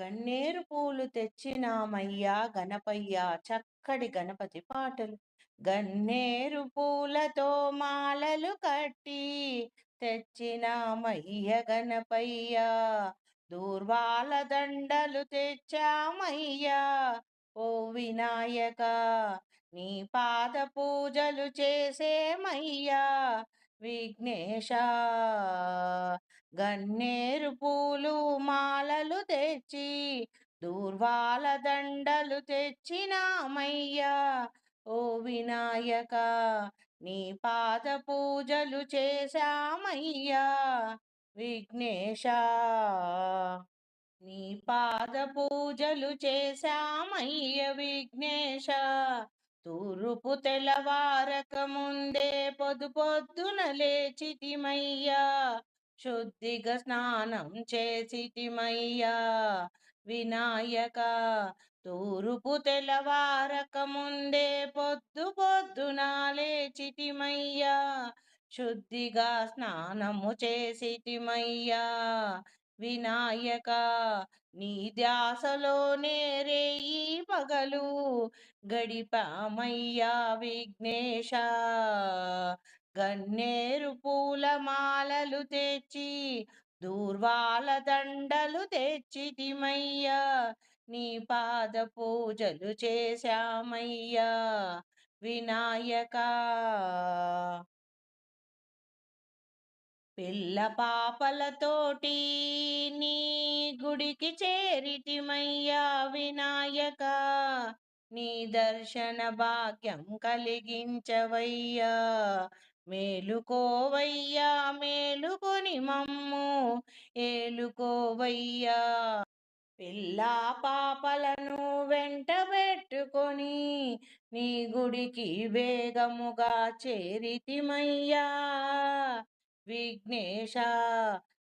గన్నేరు పూలు తెచ్చినామయ్యా గణపయ్యా చక్కటి గణపతి పాటలు. గన్నేరు పూలతో మాలలు కట్టి తెచ్చినామయ్య గణపయ్యా. దూర్వాల దండలు తెచ్చామయ్యా. ఓ వినాయక నీ పాద పూజలు చేసేమయ్యా. విఘ్నేశ గన్నేరు పూలు మాలలు తెచ్చి దూర్వాల దండలు తెచ్చినామయ్యా. ఓ వినాయక నీ పాద పూజలు చేశామయ్యా. విఘ్నేశ నీ పాద పూజలు చేశామయ్య విఘ్నేశ. తూరుపు తెల్లవారక ముందే పొద్దు పొద్దున లేచితిమయ్యా. శుద్ధిగా స్నానం చేసిటిమయ్యా వినాయక. తూరుపు తెల్లవారక ముందే పొద్దు పొద్దున లేచిటిమయ్యా శుద్ధిగా స్నానము చేసిటిమయ్యా వినాయక. నీ ధ్యాసలోనే రేయి పగలు గడిపామయ్యా విఘ్నేశ. గన్నేరు పూల మాలలు తెచ్చి దూర్వాల దండలు తెచ్చిటిమయ్యా నీ పాద పూజలు చేశామయ్యా. వినాయక. పిల్ల పాపలతోటి నీ గుడికి చేరిటిమయ్యా వినాయక. నీ దర్శన భాగ్యం కలిగించవయ్యా. మేలుకోవయ్యా మేలుకొని మమ్ము. ఏలుకోవయ్యా పిల్లా పాపలను వెంటబెట్టుకొని నీ గుడికి వేగముగా చేరితిమయ్యా. విఘ్నేశ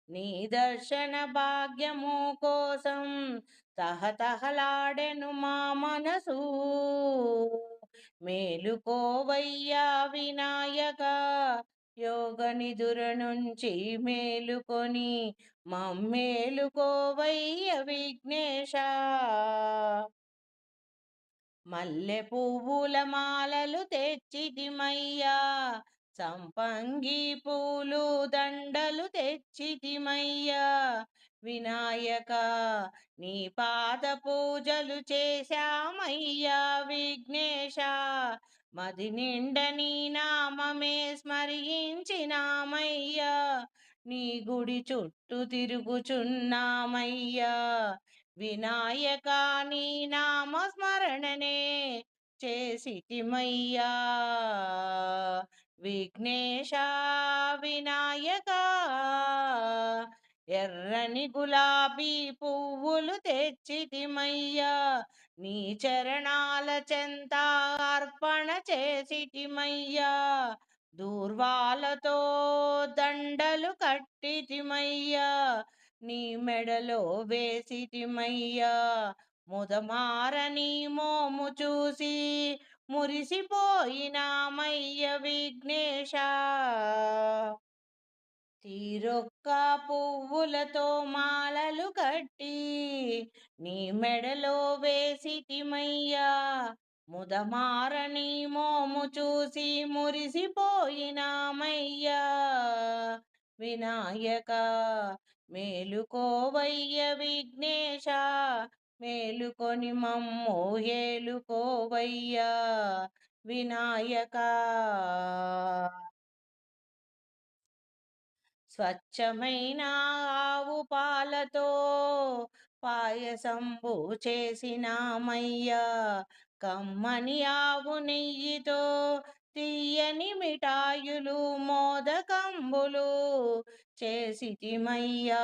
నీ దర్శన భాగ్యము కోసం తహతహలాడెను మా మనసు. మేలుకోవయ్యా వినాయక యోగ నిధుర నుంచి మేలుకొని మమ్మేలుకోవయ్య విఘ్నేశ. మల్లె పువ్వుల మాలలు తెచ్చిదిమయ్యా సంపంగి పూలు దండలు తెచ్చిదిమయ్యా వినాయక నీ పాద పూజలు చేశామయ్యా విఘ్నేశ. మది నిండ నీ నామమే స్మరించినామయ్యా. నీ గుడి చుట్టూ తిరుగుచున్నామయ్యా. వినాయక నీ నామ స్మరణనే చేసిటిమయ్యా విఘ్నేశ వినాయక ఎర్రని గులాబీ పువ్వులు తెచ్చిటిమయ్యా నీ చరణాల చెంత అర్పణ చేసిటిమయ్యా దూర్వాలతో దండలు కట్టితిమయ్యా నీ మెడలో వేసిటిమయ్యా ముదమారని మోము చూసి మురిసిపోయినామయ్య విఘ్నేశ. తీరొక్క పువ్వులతో మాలలు కట్టి నీ మెడలో వేసిటిమయ్యా ముదమారని మోము చూసి మురిసిపోయినామయ్యా. వినాయక మేలుకోవయ్య విఘ్నేశ మేలుకొని మమ్ము ఏలుకోవయ్యా. వినాయక. స్వచ్ఛమైన ఆవు పాలతో పాయసంబు చేసినామయ్యా. కమ్మని ఆవు నెయ్యితో తీయని మిఠాయులు మోదకంబులు చేసిటిమయ్యా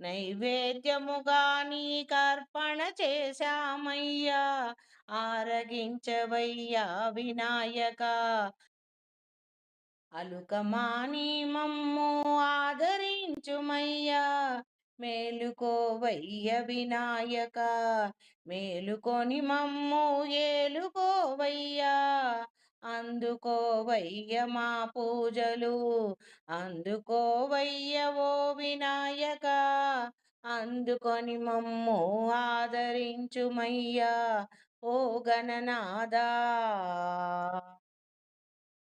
నైవేద్యముగా నీకర్పణ చేశామయ్యా. ఆరగించవయ్యా వినాయక. అలుకమాని మమ్ము ఆదరించుమయ్యా? మేలుకోవయ్య వినాయక మేలుకొని మమ్ము ఏలుకోవయ్యా అందుకోవయ్య మా పూజలు అందుకోవయ్య ఓ వినాయక అందుకొని మమ్ము ఆదరించుమయ్యా? ఓ గణనాదా